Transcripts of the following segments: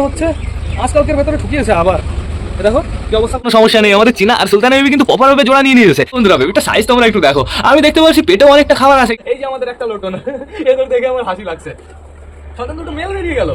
মনে হচ্ছে আজকালকের ভেতরে ঠুকিয়েছে আবার। দেখো কি অবস্থা? কোনো সমস্যা নেই আমাদের চীনা আর সুলতান বেবি কিন্তু প্রপার ভাবে জোড়া নিয়ে নিয়েছে। বন্ধুরা বেবিটা সাইজ তোমরা একটু দেখো। আমি দেখতে পাচ্ছি পেটেও অনেকটা খাবার আছে। এই যে আমাদের একটা লোটন এগুলো দেখে আমার হাসি লাগছে। সন্তান দুটো মেল বেরিয়ে গেল।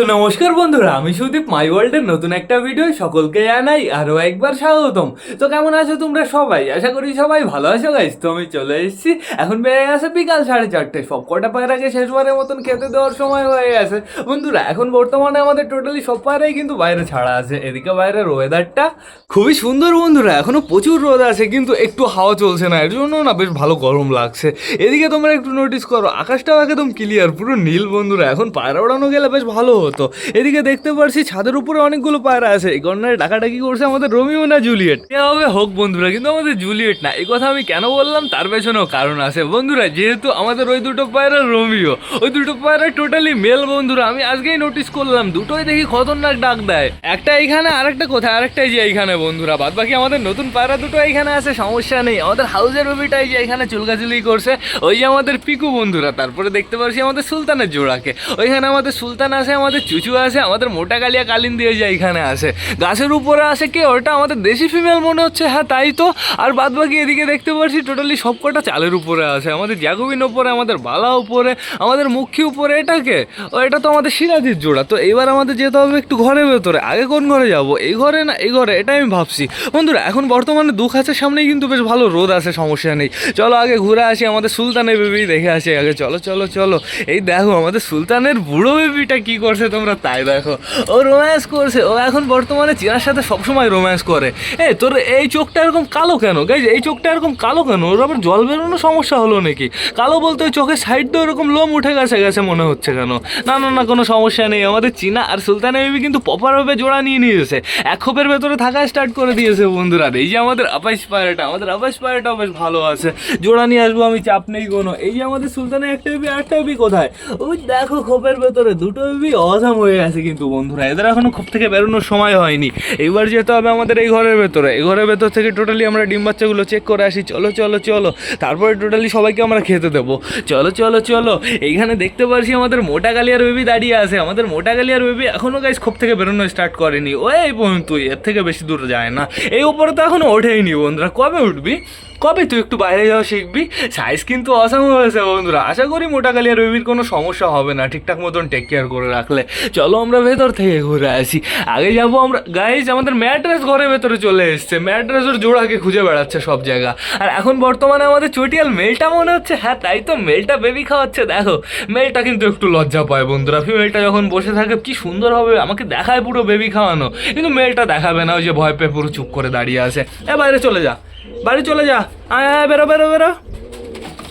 তো নমস্কার বন্ধুরা, আমি সুদীপ মাই ওয়ার্ল্ডের নতুন একটা ভিডিও সকলকে জানাই আরও একবার স্বাগতম। তো কেমন আছো তোমরা সবাই? আশা করি সবাই ভালো আছো গাইস তো আমি চলে এসেছি। এখন বেড়ে গেছে বিকাল সাড়ে চারটে। সব কটা পায়রাকে শেষবারের মতন খেতে দেওয়ার সময় হয়ে গেছে। বন্ধুরা, এখন বর্তমানে আমাদের টোটালি সব পায়রাই কিন্তু বাইরে ছাড়া আছে। এদিকে বাইরের ওয়েদারটা খুবই সুন্দর বন্ধুরা, এখনও প্রচুর রোদ আছে, কিন্তু একটু হাওয়া চলছে না। এর জন্য না বেশ ভালো গরম লাগছে। এদিকে তোমরা একটু নোটিস করো, আকাশটাও একদম ক্লিয়ার পুরো নীল বন্ধুরা। এখন পায়রা ওড়ানো গেলে বেশ ভালো হতো। এদিকে দেখতে পারছি ছাদের উপরে অনেকগুলো পায়রা আছে। এই কর্নারে ডাকাডাকি করছে আমাদের রোমিও না জুলিয়েট। এ হবে হোক বন্ধুরা, কিন্তু আমাদের জুলিয়েট না। এই কথা আমি কেন বললাম? তার পেছনেও কারণ আছে। বন্ধুরা, যেহেতু আমাদের ওই দুটো পায়রা রোমিও, ওই দুটো পায়রা টোটালি মেল বন্ধুরা। আমি আজকেই নোটিস করলাম, দুটোই দেখি খতরনাক ডাক দেয়। একটা এইখানে, আরেকটা কোথায়? আরেকটাই যে এইখানে বন্ধুরা। বাদ বাকি আমাদের নতুন পায়রা দুটো এইখানে আছে, সমস্যা নেই। আমাদের হাউসের বেবিটাই যে এখানে চুলকাচুলি করছে, ওই যে আমাদের পিকু বন্ধুরা। তারপরে দেখতে পাচ্ছি আমাদের সুলতানের জোড়াকে। ওইখানে আমাদের সুলতান আছে, আমাদের চুচু আছে, আমাদের মোটা কালিয়া কালিন দিয়ে যায় এখানে আছে। গাছের উপরে আছে কে? ওটা আমাদের দেশি ফিমেল মনে হচ্ছে হ্যাঁ তাই তো। আর বাদ বাকি এদিকে দেখতে পাচ্ছি টোটালি সবকটা চালের উপরে আছে। আমাদের জ্যাকোবিন উপরে, আমাদের বালা উপরে, আমাদের মুখী উপরে এটাকে ও, এটা তো আমাদের সিরাজির জোড়া। তো এবার আমাদের যেতে হবে একটু ঘরের ভেতরে। আগে কোন ঘরে যাব? এই ঘরে না এই ঘরে? এটা আমি ভাবছি। বন্ধুরা, এখন বর্তমানে দু খাঁচের সামনেই কিন্তু বেশ ভালো রোদ আছে, সমস্যা নেই। চলো আগে ঘুরে আসি আমাদের সুলতানের বেবি দেখে আসি আগে। চলো চলো চলো। এই দেখো, আমাদের সুলতানের বুড়ো বেবিটা কি করছে? তোমরা? তাই দেখো। ও রোম্যান্স করছে। ও এখন বর্তমানে চিনার সাথে সবসময় রোম্যান্স করে। এ, তোর এই চোখটা এরকম কালো কেন? গাইজ এই চোখটা এরকম কালো কেন? ওর আবার জল বেরোনো সমস্যা হলো নাকি? কালো বলতে ওই চোখের সাইড দিয়ে এরকম লোম উঠে গেছে গেছে মনে হচ্ছে কেন? না না না, কোনো সমস্যা নেই। আমাদের চীনা আর সুলতানের বেবি কিন্তু প্রপারভাবে জোড়া নিয়ে নিয়েছে। এক খোপের ভেতরে থাকা স্টার্ট করে দিয়েছে বন্ধুরা। এই যে আমাদের আপাইস পায়রাটা, আমাদের আপাইস পায়রাটাও বেশ ভালো আছে। জোড়া নিয়ে আসব আমি, চাপ নেই কোনো। এই যে আমাদের সুলতানের একটা বেবি আরেকটা বেবি কোথায়? ওই দেখো খোপের ভেতরে। দুটো বেবি অজাম হয়ে গেছে কিন্তু বন্ধুরা, এদের এখনও খোপ থেকে বেরোনোর সময় হয়নি। এইবার যেতে হবে আমাদের এই ঘরের ভেতরে। এই ঘরের ভেতর থেকে টোটালি আমরা ডিম বাচ্চাগুলো চেক করে আসি। চলো চলো চলো। তারপরে টোটালি সবাইকে আমরা খেতে দেবো। চলো চলো চলো। এইখানে দেখতে পারছি আমাদের মোটা কালিয়ার বেবি দাঁড়িয়ে আছে। আমাদের মোটা কালিয়ার বেবি এখনও গাইস খোপ থেকে বেরোনো স্টার্ট করেনি। ওই পর্যন্ত, এর থেকে বেশি দূর যায় না। এই উপরে তো এখনও ওঠেইনি বন্ধুরা। কবে উঠবি? কবে তুই একটু বাইরে যাওয়া শিখবি? সাইজ কিন্তু অসাম হয়েছে বন্ধুরা। আশা করি মোটা কালিয়া রবির কোনো সমস্যা হবে না। ঠিকঠাক মতন টেক কেয়ার করে রাখলে। চলো। আমরা ভেতর থেকে ঘুরে আসি। আগে যাব আমরা। গাইজ আমাদের ম্যাট্রেস ঘরের ভেতরে চলে এসছে। ম্যাট্রেসের জোড়াকে খুঁজে বেড়াচ্ছে সব জায়গা। আর এখন বর্তমানে আমাদের চটিয়াল মেলটা মনে হচ্ছে। হ্যাঁ তাই তো মেলটা বেবি খাওয়াচ্ছে। দেখো, মেলটা কিন্তু একটু লজ্জা পায় বন্ধুরা। ফিমেলটা যখন বসে থাকে, কি সুন্দর হবে। আমাকে দেখায় পুরো বেবি খাওয়ানো। কিন্তু মেলটা দেখাবে না। ওই যে ভয় পেয়ে পুরো চুপ করে দাঁড়িয়ে আছে। এ, বাইরে চলে যা। বাড়ি চলে যা। আয়, বেরো বেরো বেরো।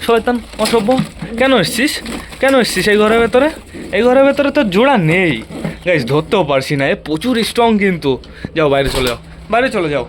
শয়তান, অসভ্য। কেন এসছিস? কেন এসছিস এই ঘরের ভেতরে? এই ঘরের ভেতরে তো জোড়া নেই। গাইস ধরতেও পারছি না, এ প্রচুর স্ট্রং কিন্তু। যাও, বাইরে চলে যাও। বাইরে চলে যাও।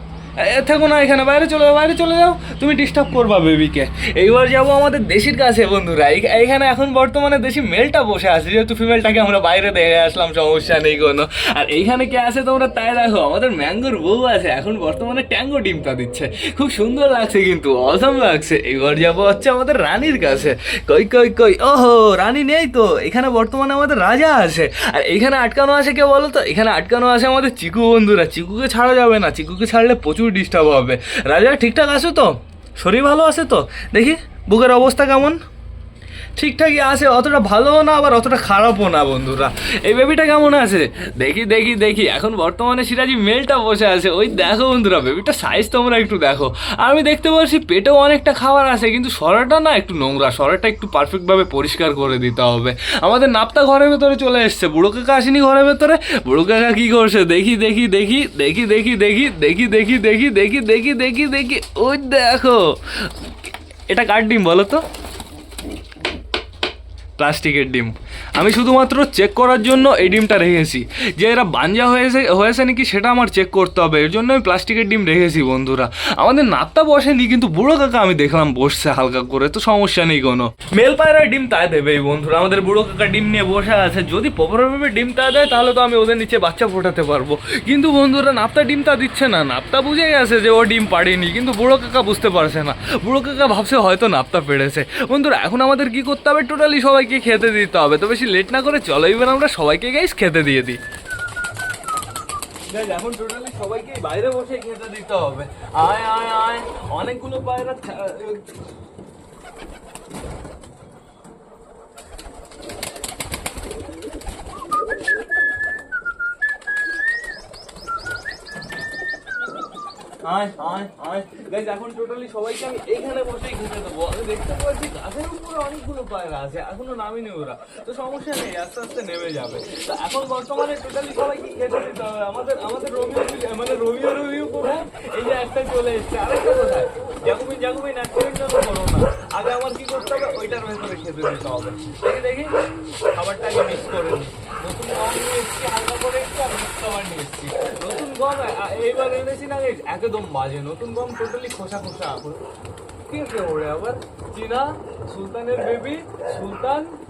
থেকো না এখানে, বাইরে চলে যাও, বাইরে চলে যাও। তুমি ডিস্টার্ব করবা বেবিকে। এইবার যাব আমাদের দেশির কাছে, বন্ধুরা। এইখানে এখন বর্তমানে দেশি মেলটা বসে আছে, যেহেতু ফিমেলটাকে আমরা বাইরে দেখে আসলাম, সমস্যা নেই কোনো। আর এইখানে কে আছে তোমরা তাই দেখো, আমাদের ম্যাঙ্গোর বউ আছে, এখন বর্তমানে ট্যাঙ্গো ডিমটা দিচ্ছে। খুব সুন্দর লাগছে কিন্তু অসম লাগছে। এবার যাব হচ্ছে আমাদের রানীর কাছে। কই কই কই, ওহো, রানী নেই তো, এখানে বর্তমানে আমাদের রাজা আছে। আর এখানে আটকানো আছে কে বলো তো এখানে আটকানো আছে আমাদের চিকু বন্ধুরা। চিকুকে ছাড়া যাবে না, চিকুকে ছাড়লে প্রচুর ডিস্টার্ব হবে। রাজা ঠিকঠাক আছে তো? শরীর ভালো আছে তো? দেখি বুকের অবস্থা কেমন? ঠিকঠাকই আছে অতটা ভালোও না আবার অতটা খারাপও না বন্ধুরা এই বেবিটা কেমন আছে দেখি দেখি দেখি এখন বর্তমানে সিরাজি মেলটা বসে আছে ওই দেখো বন্ধুরা বেবিটা সাইজ তোমরা একটু দেখো আমি দেখতে পাচ্ছি পেটেও অনেকটা খাবার আছে কিন্তু সরাটা না একটু নোংরা সরাটা একটু পারফেক্টভাবে পরিষ্কার করে দিতে হবে আমাদের নাপতা ঘরের ভেতরে চলে এসছে বুড়ো কাকা আসেনি ঘরের ভেতরে বুড়ো কাকা কী করছে দেখি দেখি দেখি দেখি দেখি দেখি দেখি দেখি দেখি দেখি দেখি দেখি দেখি ওই দেখো এটা কার ডিম বলো তো প্লাস্টিকের ডিম আমি শুধুমাত্র চেক করার জন্য এই ডিমটা রেখেছি। যে এরা বাঞ্জা হয়েছে হয়েছে নাকি সেটা আমার চেক করতে হবে। এর জন্য আমি প্লাস্টিকের ডিম রেখেছি, বন্ধুরা। আমাদের নাত্তা বসেনি, কিন্তু বুড়ো কাকা আমি দেখলাম বসছে হালকা করে, তো সমস্যা নেই কোনো। মেল পায়রা ডিম তাই দেবে, এই বন্ধুরা। আমাদের বুড়ো কাকা ডিম নিয়ে বসে আছে। যদি প্রপারভাবে ডিম তা দেয়, তাহলে তো আমি ওদের নিচে বাচ্চা ফোটাতে পারব। কিন্তু বন্ধুরা নাপ্তা ডিম তা দিচ্ছে না। নাপ্তা বুঝে গেছে যে ও ডিম পাড়েনি, কিন্তু বুড়ো কাকা বুঝতে পারছে না। বুড়ো কাকা ভাবছে হয়তো নাপ্তা পেড়েছে। বন্ধুরা, এখন আমাদের কি করতে হবে? টোটালি সবাইকে খেতে দিতে হবে। তো বেশি লেট না করে চলো এবার আমরা সবাইকে গাইস খেতে দিয়ে দিই। এখন টোটালি সবাইকে বাইরে বসে খেতে দিতে হবে। আয় আয় আয়, অনেকগুলো পায়রা আয় আয় আয় আমাদের আমাদের রবিও মানে রবিও রবিও এই যে একটা চলে এসছে। আরেকটা কোথায়? জাগুবিন জাগুবিন অ্যাক্সিডেন্ট যেন করো না। আগে আমার কি করতে হবে? ওইটার ভেতরে খেতে দিতে হবে। দেখি দেখি। খাবারটা আগে মিক্স করে নিই। নতুন গম নিয়ে এসেছি হালকা করে একটু আর মিক্স এসছি নতুন গম এইবার এনেছি না একদম বাজে, নতুন গম টোটালি খোসা খোসা কি কে ওরে আবার? চীনা, সুলতানের বেবি সুলতান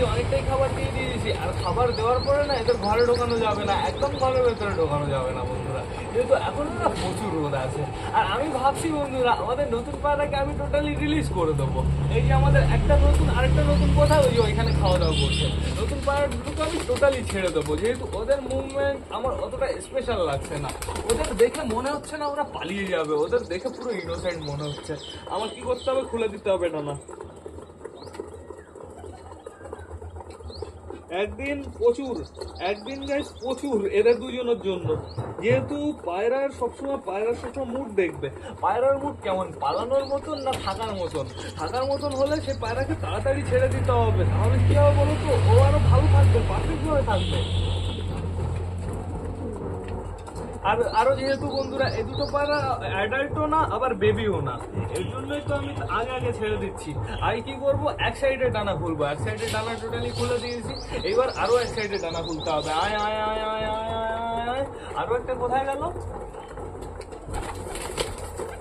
টোটালি অনেকটাই খাবার দিয়ে দিয়েছি। আর খাবার দেওয়ার পরে না এদের ঘরে ঢোকানো যাবে না। একদম ঘরের ভেতরে ঢোকানো যাবে না, বন্ধুরা। যেহেতু এখন না প্রচুর রোদ আছে। আর আমি ভাবছি, বন্ধুরা, আমাদের নতুন পাড়াকে আমি টোটালি রিলিজ করে দেবো। এই যে আমাদের একটা নতুন, আরেকটা নতুন কোথাও ওই ওইখানে খাওয়া দাওয়া করছে। নতুন পাড়া দুটোকে আমি টোটালি ছেড়ে দেবো। যেহেতু ওদের মুভমেন্ট আমার অতটা স্পেশাল লাগছে না। ওদের দেখে মনে হচ্ছে না ওরা পালিয়ে যাবে। ওদের দেখে পুরো ইনোসেন্ট মনে হচ্ছে। আমার কি করতে হবে খুলে দিতে হবে না। একদিন প্রচুর, একদিন গাইস প্রচুর এদের দুজনের জন্য। যেহেতু পায়রার সবসময় পায়রার সবসময় মুড দেখবে। পায়রার মুড কেমন? পালানোর মতন না থাকার মতন? থাকার মতন হলে সে পায়রাকে তাড়াতাড়ি ছেড়ে দিতে হবে। তাহলে কী হবে বলো তো? ও আরও ভালো থাকবে পারফেক্ট ভাবে থাকবে। আর আরও যেহেতু বন্ধুরা, এ দুটো পাড়া অ্যাডাল্টও না, আবার বেবিও না। এর জন্যই তো আমি আগে আগে ছেড়ে দিচ্ছি। আর কি করব? এক সাইডে ডানা খুলবো, এক সাইডে ডানা টোটালি খুলে দিয়েছি। এবার আরও এক সাইডে ডানা খুলতে হবে। আয় আয় আয় আয় আয় আয় আয় আরও একটা কোথায় গেল?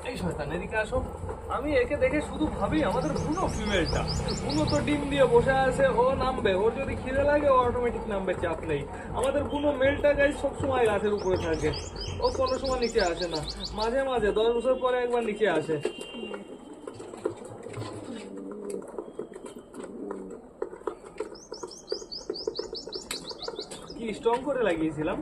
এই শয়তান এদিকে আসো। আমি একে দেখে শুধু ভাবি আমাদের বুনো ফিমেলটা বুনো তো ডিম দিয়ে বসে আছে, ও নামবে, ওর যদি খিদে লাগে, ও অটোমেটিক নামবে, চাপ নেই। আমাদের বুনো মেলটা গাই সবসময় গাছের উপরে থাকে। ও কোনো সময় নিচে আসে না। মাঝে মাঝে, দশ বছর পরে একবার নিচে আসে। কি স্ট্রং করে লাগিয়েছিলাম?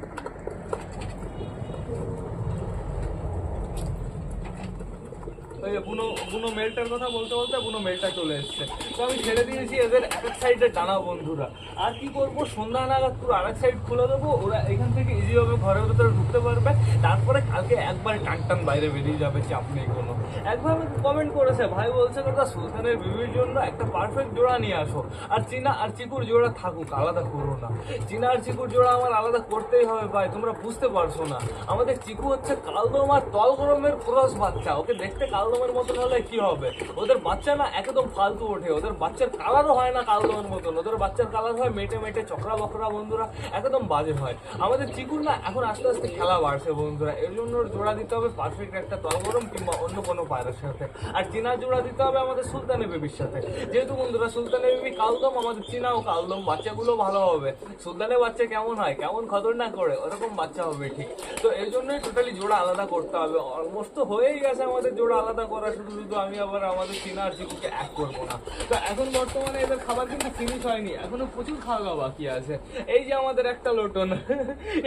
ওই বুনো বুনো মেলটার কথা বলতে বলতে বুনো মেলটা চলে এসছে। তো আমি ছেড়ে দিয়েছি এদের এক এক সাইডে টানা বন্ধুরা। আর কি করব? সন্ধ্যা নাগাদ পুরো আরেক সাইড খুলে দেবো। ওরা এখান থেকে ইজিভাবে ঘরের ভেতরে ঢুকতে পারবে। তারপরে কালকে একবার টান টান বাইরে বেরিয়ে যাবে চাপ নেই কোনো। একবার কমেন্ট করেছে, ভাই বলছে কথা, সুলতানের বিবির জন্য একটা পারফেক্ট জোড়া নিয়ে আসো। আর চীনা আর চিকুর জোড়া থাকুক, আলাদা করো না। চীনা আর চিকুর জোড়া আমার আলাদা করতেই হবে, ভাই, তোমরা বুঝতে পারছ না। আমাদের চিকু হচ্ছে কালদম আর তলগরমের ক্রস বাচ্চা। ওকে দেখতে কালদমের মতন হলে কি হবে? ওদের বাচ্চা না একদম ফালতু ওঠে। ওদের বাচ্চার কালারও হয় না কালদমের মতন। ওদের বাচ্চার কালার হয় মেটে মেটে চকরা বকরা, বন্ধুরা। একদম বাজে হয়। আমাদের চিকুর না এখন আস্তে আস্তে খেলা বাড়ছে, বন্ধুরা। এর জন্য জোড়া দিতে হবে পারফেক্ট একটা তলগরম কিংবা অন্য কোনো পায়রার সাথে। আর চীনা জোড়া দিতে হবে আমাদের সুলতানি বেবির সাথে। যেহেতু বন্ধুরা, সুলতানি বেবি কালদম, আমাদের চীনা ও কালদম বাচ্চাগুলো ভালো হবে। সুলতানের বাচ্চা কেমন হয়? কেমন খতরনাক করে? ওরকম বাচ্চা হবে ঠিক। তো এই জন্যই টোটালি জোড়া আলাদা করতে হবে। অলমোস্ট তো হয়েই গেছে আমাদের জোড়া আলাদা করা শুধু শুধু আমি আবার আমাদের চীনা আর চিকুকে এক করব না। তো এখন বর্তমানে এদের খাবার কিন্তু ফিনিশ হয়নি। এখনও প্রচুর খাওয়া বাকি আছে। এই যে আমাদের একটা লোটন,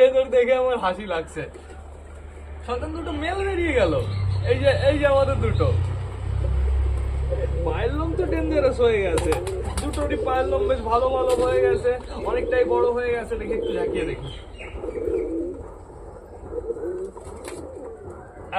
এদের দেখে আমার হাসি লাগছে। সন্তান দুটো মেল বেরিয়ে গেল। এই যে এই যে আমাদের দুটো। পায়ের লোম তো ডেঞ্জারাস হয়ে গেছে। দুটো পায়ের লোম বেশ ভালো ভালো হয়ে গেছে। অনেকটাই বড় হয়ে গেছে। দেখে একটু ঝাঁকিয়ে দেখি।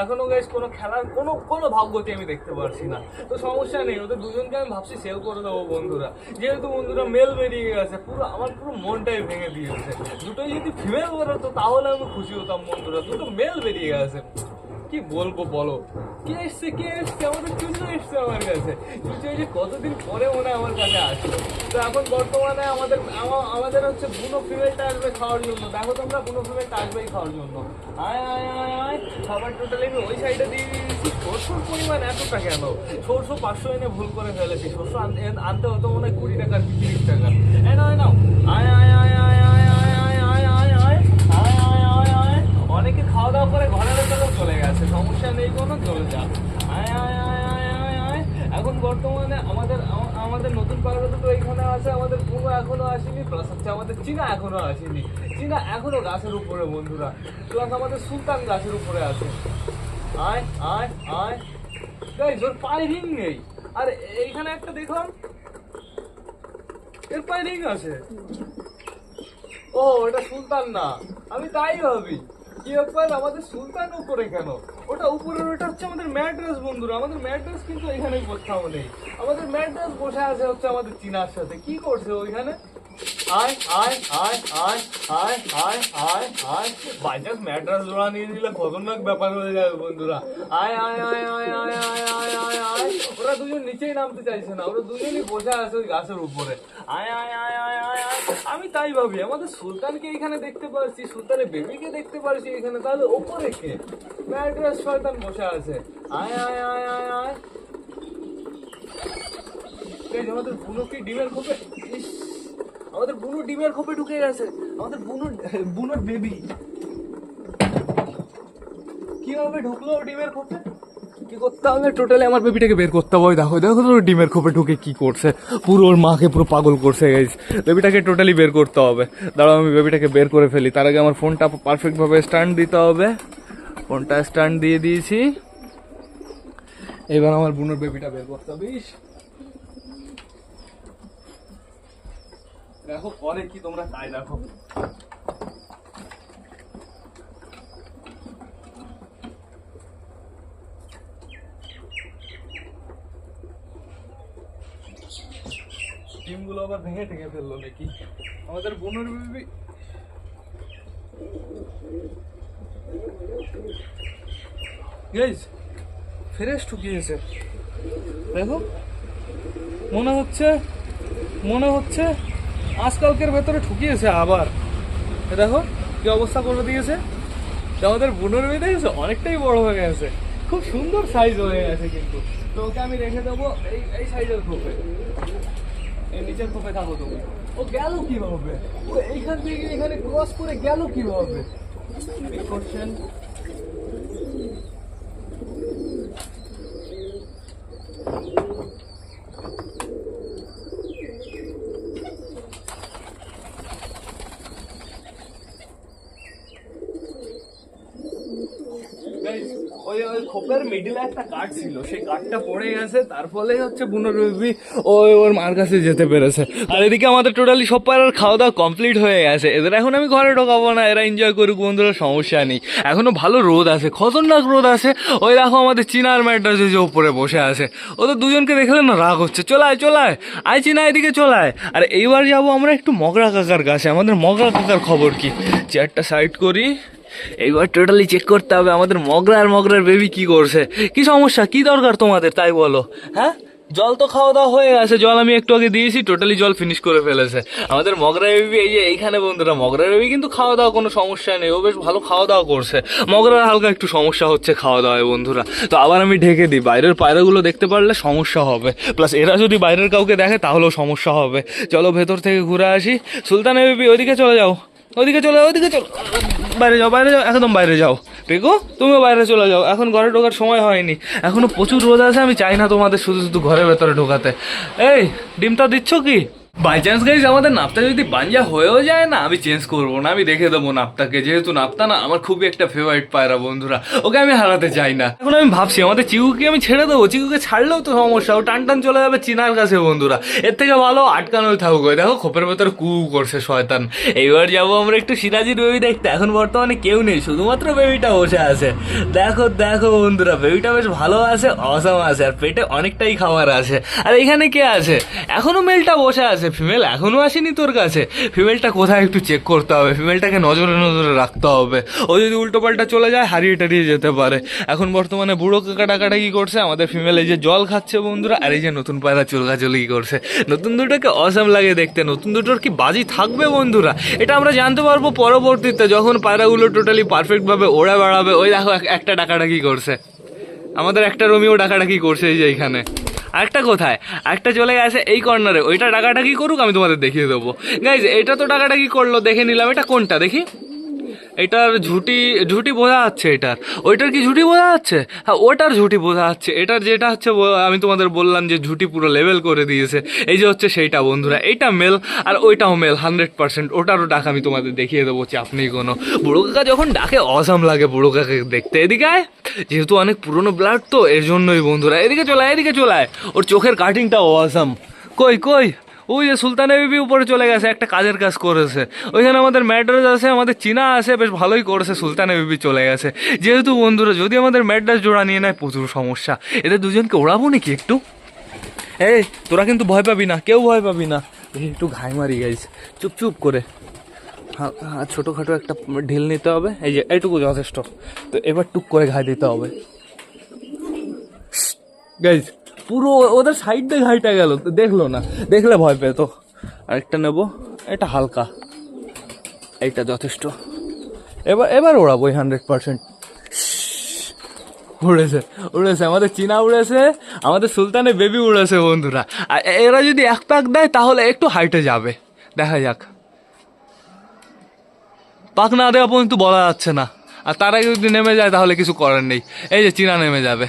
এখনও গাইস কোনো খেলার কোনো কোনো ভাগ্যতে আমি দেখতে পারছি না। তো সমস্যা নেই, ওদের দুজনকে আমি ভাবছি সেল করে দেবো বন্ধুরা। যেহেতু বন্ধুরা মেল বেরিয়ে গেছে, পুরো, আমার পুরো মনটাই ভেঙে দিয়েছে। দুটোই যদি ফিমেল বেরোতো, তাহলে আমি খুশি হতাম বন্ধুরা। দুটো মেল বেরিয়ে গেছে। কি বলব বলো? কে এসছে কে এসছে? আমাদের চুন্নু এসছে আমার কাছে? কিন্তু ওই যে কতদিন পরে মনে হয় আমার কাছে আসলো তো এখন বর্তমানে আমাদের আমাদের হচ্ছে বুনো ফিমেলটা আসবে খাওয়ার জন্য। দেখো তোমরা, বুনো ফিমেলটা আসবেই খাওয়ার জন্য। আয় আয় আয় আয়, খাবার টোটালি আমি ওই সাইডে দিয়ে দিয়েছি। প্রচুর পরিমাণ এতটা কেন? সরষো পাঁচশো এনে ভুল করে ফেলেছি। সরষো আনতে হতো মনে হয় কুড়ি টাকার, তিরিশ টাকার। এনা এনাও আয় আয় আয় আয় আয়। অনেকে খাওয়া দাওয়া করে ঘরের ভেতরে চলে গেছে, সমস্যা নেই, কোনো চলে যা আয় আয় আয় আয় আয় এখন বর্তমানে আমাদের আমাদের নতুন পাড়া দুটো এখানে আছে, আমাদের পুরো এখনও আসেনি প্লাস হচ্ছে আমাদের চীনা এখনও আসেনি। চীনা এখনও গাছের উপরে, বন্ধুরা। প্লাস আমাদের সুলতান গাছের উপরে আছে। আয় আয় আয়। গাইজ ওর পায়ে রিং নেই। আর, এইখানে একটা দেখলাম। এর পায়ে রিং আছে। ও, এটা সুলতান না। আমি তাই ভাবি। কি ব্যাপার আমাদের সুলতান উপরে কেন? ওটা উপরের, ওটা হচ্ছে আমাদের ম্যাড্রাস, বন্ধুরা। আমাদের ম্যাড্রাস কিন্তু এখানে কোথাও নেই। আমাদের ম্যাড্রাস বসে আছে হচ্ছে আমাদের চীনার সাথে। কি করছে ওইখানে বাইচান্স ম্যাড্রেস জোড়া নিয়ে খতরনাক ব্যাপার হয়ে যাবে বন্ধুরা আয় আয় আয় আয় আয় আয় আয় আয় আয় ওরা দুজন নিচেই নামতে চাইছে না ওরা দুজনই বসে আছে ওই গাছের উপরে আয় আয় আয় আয় আয় আয় আমি তাই ভাবি আমাদের সুলতানকে এখানে দেখতে পারছি সুলতানের বেবিকে দেখতে পারছি এখানে তাহলে ওপরে কে ম্যাড্রেস শয়তান বসে আছে আয় আয় আয় আয় আয় আমাদের বুনো কি ডিমের খোপে ইস, আমাদের বুনো ডিমের খোপে ঢুকে গেছে। আমাদের বুনো, বুনোর বেবি কীভাবে ঢুকলো ডিমের খোপে? কি করতে হবে? টোটালি আমার বেবিটাকে বের করতে হবে। দেখো দেখো তো ডিমের খোপে ঢুকে কি করছে। পুরো ওর মাকে পুরো পাগল করছে গাইস বেবিটাকে টোটালি বের করতে হবে। দাঁড়াও, আমি বেবিটাকে বের করে ফেলি। তার আগে আমার ফোনটা পারফেক্টভাবে স্ট্যান্ড দিতে হবে। ফোনটা স্ট্যান্ড দিয়ে দিয়েছি। এবার আমার বুনোর বেবিটা বের করতে হবে দেখো, পরে কি তোমরা তাই দেখো। ডিমগুলো আবার ভেঙে টেঙে ফেলল নাকি? আমাদের বোনের বেবি। Guys fresh ঠুকিয়েছে। দেখো, মনে হচ্ছে মনে হচ্ছে আজকালকের ভেতরে ঠুকিয়েছে আবার। দেখো, কি অবস্থা করে দিয়েছে? আমাদের বুনোর মেয়ে দেখেছ? অনেকটাই বড় হয়ে গেছে। খুব সুন্দর সাইজ হয়ে গেছে কিন্তু। তো ওকে আমি রেখে দেবো এই এই সাইজের খোপে। এই নিচের খোপে থাকো তুমি। ও গেল কীভাবে? ও এইখান থেকে এখানে ক্রস করে গেল কীভাবে? কোশ্চেন Guys, ওই ওই খোপের মিডিলে একটা কাঠ ছিল, সেই তার হচ্ছে ওই ওর মার কাছে যেতে পেরেছে। আর এদিকে আমাদের টোটালি সব খাওয়া দাওয়া কমপ্লিট এদের এখন আমি ঘরে না, এরা এনজয় করুক সমস্যা নেই। এখনও ভালো রোদ খতরনাক রোদ আছে। ওই দেখো আমাদের চিনার ম্যাটটা যে বসে আছে। ও তো দুজনকে দেখলে না রাগ হচ্ছে। চলায় চলায় আয়। চিনা, এদিকে চলায় আর এইবার যাব আমরা একটু মগরা কাকার কাছে। আমাদের মগরা কাকার খবর কি? চেয়ারটা সাইড করি। এইবার টোটালি চেক করতে হবে আমাদের মগরার মগরার বেবি কি করছে। কি সমস্যা? কি দরকার তোমাদের? তাই বলো। হ্যাঁ? জল তো খাওয়া দাওয়া হয়ে গেছে। জল আমি একটু আগে দিয়েছি টোটালি জল ফিনিশ করে ফেলেছে। আমাদের মগরা বেবি এই যে এইখানে বন্ধুরা, মগরা বেবি কিন্তু খাওয়া দাওয়া কোনো সমস্যা নেই। ও বেশ ভালো খাওয়া দাওয়া করছে। মগরার হালকা একটু সমস্যা হচ্ছে খাওয়া দাওয়ায় বন্ধুরা। তো আবার আমি ঢেকে দিই। বাইরের পায়রাগুলো দেখতে পারলে সমস্যা হবে। প্লাস এরা যদি বাইরের কাউকে দেখে, তাহলেও সমস্যা হবে। চলো ভেতর থেকে ঘুরে আসি। সুলতান বেবি ওইদিকে চলে যাও। ওইদিকে চলে যাও ওইদিকে চলো। বাইরে যাও বাইরে যাও, একদম বাইরে যাও। পেকো তুমিও বাইরে চলে যাও, এখন ঘরে ঢোকার সময় হয়নি। এখনও প্রচুর রোদ আছে, আমি চাই না তোমাদের শুধু শুধু ঘরের ভেতরে ঢোকাতে। এই, ডিমটা দিচ্ছ কি? বাই চান্স গাইজ আমাদের নাপটা যদি বাঞ্জা হয়েও যায় না, আমি চেঞ্জ করব না, আমি রেখে দেবো নাপটাকে যেহেতু নাপটা না, আমার খুবই একটা ফেভারিট পায়রা বন্ধুরা। ওকে আমি হারাতে চাই না। এখন আমি ভাবছি, আমাদের চিকুকে আমি ছেড়ে দেবো? চিকুকে ছাড়লেও তো সমস্যা, ও টান টান চলে যাবে চিনার কাছে বন্ধুরা। এর থেকে ভালো আটকানোই থাকুক। দেখো, খোপের ভেতরে কু করছে শয়তান। এইবার যাব আমরা একটু সিরাজির বেবি দেখতে। এখন বর্তমানে কেউ নেই, শুধুমাত্র বেবিটা বসে আছে। দেখো দেখো বন্ধুরা বেবিটা বেশ ভালো আছে অসাম আছে, আর পেটে অনেকটাই খাবার আছে। আর এখানে কে আছে? এখনও মেলটা বসে আছে। ফিমেল এখনও আসেনি তোর কাছে? ফিমেলটা কোথায় একটু চেক করতে হবে। ফিমেলটাকে নজরে নজরে রাখতে হবে। ও যদি উল্টো পাল্টা চলে যায়, হারিয়ে টারিয়ে যেতে পারে। এখন বর্তমানে বুড়ো টাকাটা কি করছে, আমাদের ফিমেল এই যে জল খাচ্ছে বন্ধুরা, আর এই যে নতুন পায়রা চুলকাচুলি করছে। নতুন দুটোকে অসাম লাগে দেখতে। নতুন দুটোর কি বাজি থাকবে বন্ধুরা? এটা আমরা জানতে পারব পরবর্তীতে, যখন পায়রাগুলো টোটালি পারফেক্টভাবে ওড়ে বেড়াবে। ওই দেখো এক- একটা টাকাটা কি করছে। আমাদের একটা রোমিও ডাকাডাকি করছে এই যে এইখানে আরেকটা কোথায়? একটা চলে গেছে এই কর্নারে ওইটা ডাকাডাকি করুক আমি তোমাদের দেখিয়ে দেবো। গাইজ এটা তো ডাকাডাকি করল? দেখে নিলাম। এটা কোনটা? দেখি। এটার ঝুটি ঝুটি বোঝা যাচ্ছে এটার। ওইটার কি ঝুটি বোঝা যাচ্ছে? হ্যাঁ ওটার ঝুটি বোঝা যাচ্ছে। এটার যেটা হচ্ছে আমি তোমাদের বললাম যে ঝুটি পুরো লেভেল করে দিয়েছে। এই যে হচ্ছে সেইটা, বন্ধুরা। এইটা মেল আর ওইটাও মেল হান্ড্রেড পার্সেন্ট ওটারও ডাক আমি তোমাদের দেখিয়ে দেবো চাপ নেই কোনো। বুড়ো কাকা যখন ডাকে অসাম লাগে বুড়ো কাকে দেখতে। এদিকে আয়। যেহেতু অনেক পুরনো ব্লাড তো, এর জন্যই বন্ধুরা। এদিকে চলায় এদিকে চলায় ওর চোখের কাটিংটা অসাম কই কই? ওই যে সুলতানের বিবি উপরে চলে গেছে, একটা কাজের কাজ করেছে। ওইখানে আমাদের ম্যাড্রাস আছে, আমাদের চীনা আছে, বেশ ভালোই করেছে সুলতানের বিবি চলে গেছে। যেহেতু বন্ধুরা, যদি আমাদের ম্যাড্রাস জোড়া নিয়ে নেয়, প্রচুর সমস্যা। এদের দুজনকে ওড়াবো নাকি একটু? এই, তোরা কিন্তু ভয় পাবি না, কেউ ভয় পাবি না। একটু ঘাই মারি গাইস চুপ চুপ করে। ছোটোখাটো একটা ঢিল নিতে হবে। এই যে, এইটুকু যথেষ্ট। তো এবার টুক করে ঘাই দিতে হবে। গাইজ পুরো ওদের সাইড দিয়ে ঘাইটা গেল। দেখল না। দেখলে ভয় পেত আরেকটা নেব। এটা হালকা। এইটা যথেষ্ট। এবার এবার ওড়াবো হান্ড্রেড পার্সেন্ট উড়েছে উড়েছে। আমাদের চীনা উড়েছে, আমাদের সুলতানের বেবি উড়েছে বন্ধুরা। আর এরা যদি এক পাক দেয়, তাহলে একটু হাইটে যাবে। দেখা যাক। পাক না দেওয়া পর্যন্ত বলা যাচ্ছে না। আর তার যদি নেমে যায়, তাহলে কিছু করার নেই। এই যে চীনা নেমে যাবে।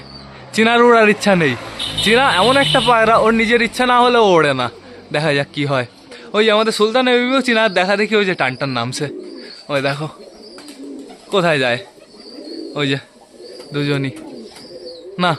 চীনার উড়ার ইচ্ছা নেই। চিনা এমন একটা পায়রা, ওর নিজের ইচ্ছা না হলেও ওড়ে না। দেখা যাক কি হয়। ওই আমাদের সুলতান এবিও চিনার দেখা দেখি ওই যে টানটান নামছে। ওই দেখো, কোথায় যায়? ওই যে দুজনই। না,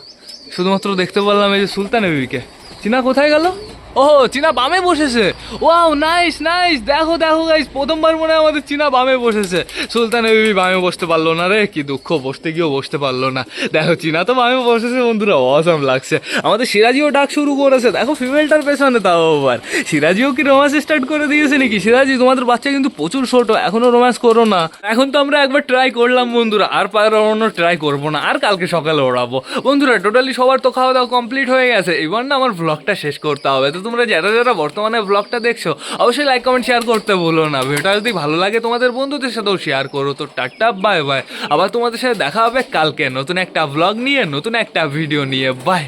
শুধুমাত্র দেখতে পারলাম এই যে সুলতান এবিকে চিনা কোথায় গেল? ওহো, চীনা বামে বসেছে। Wow, nice nice. দেখো দেখো গাইস প্রথমবার মনে হয় আমাদের চীনা বামে বসেছে। সুলতান বিবি বামে বসতে পারল না রে, কি দুঃখ, বসতে গিয়েও বসতে পারল না। দেখো, চীনা তো বামে বসেছে, বন্ধুরা অসম লাগছে। আমাদের সিরাজিও ডাক শুরু করেছে। দেখো ফিমেলটার পেছনে তাও আবার। সিরাজিও কি রোমান্স স্টার্ট করে দিয়েছে নাকি? সিরাজি, তোমাদের বাচ্চা কিন্তু প্রচুর ছোট, এখনও রোম্যান্স করো না। এখন তো আমরা একবার ট্রাই করলাম, বন্ধুরা। আর ওড়ানো ট্রাই করব না। আর কালকে সকালে ওড়াবো। বন্ধুরা টোটালি সবার তো খাওয়া দাওয়া কমপ্লিট হয়ে গেছে। এবার না আমার ব্লগটা শেষ করতে হবে। তো তোমরা যারা যারা বর্তমানে ব্লগটা দেখছ, অবশ্যই লাইক কমেন্ট শেয়ার করতে ভুলো না। ভিডিওটা যদি ভালো লাগে তোমাদের বন্ধুদের সাথেও শেয়ার করো। তো টাটা বাই বাই আবার তোমাদের সাথে দেখা হবে কালকে নতুন একটা ব্লগ নিয়ে, নতুন একটা ভিডিও নিয়ে। বাই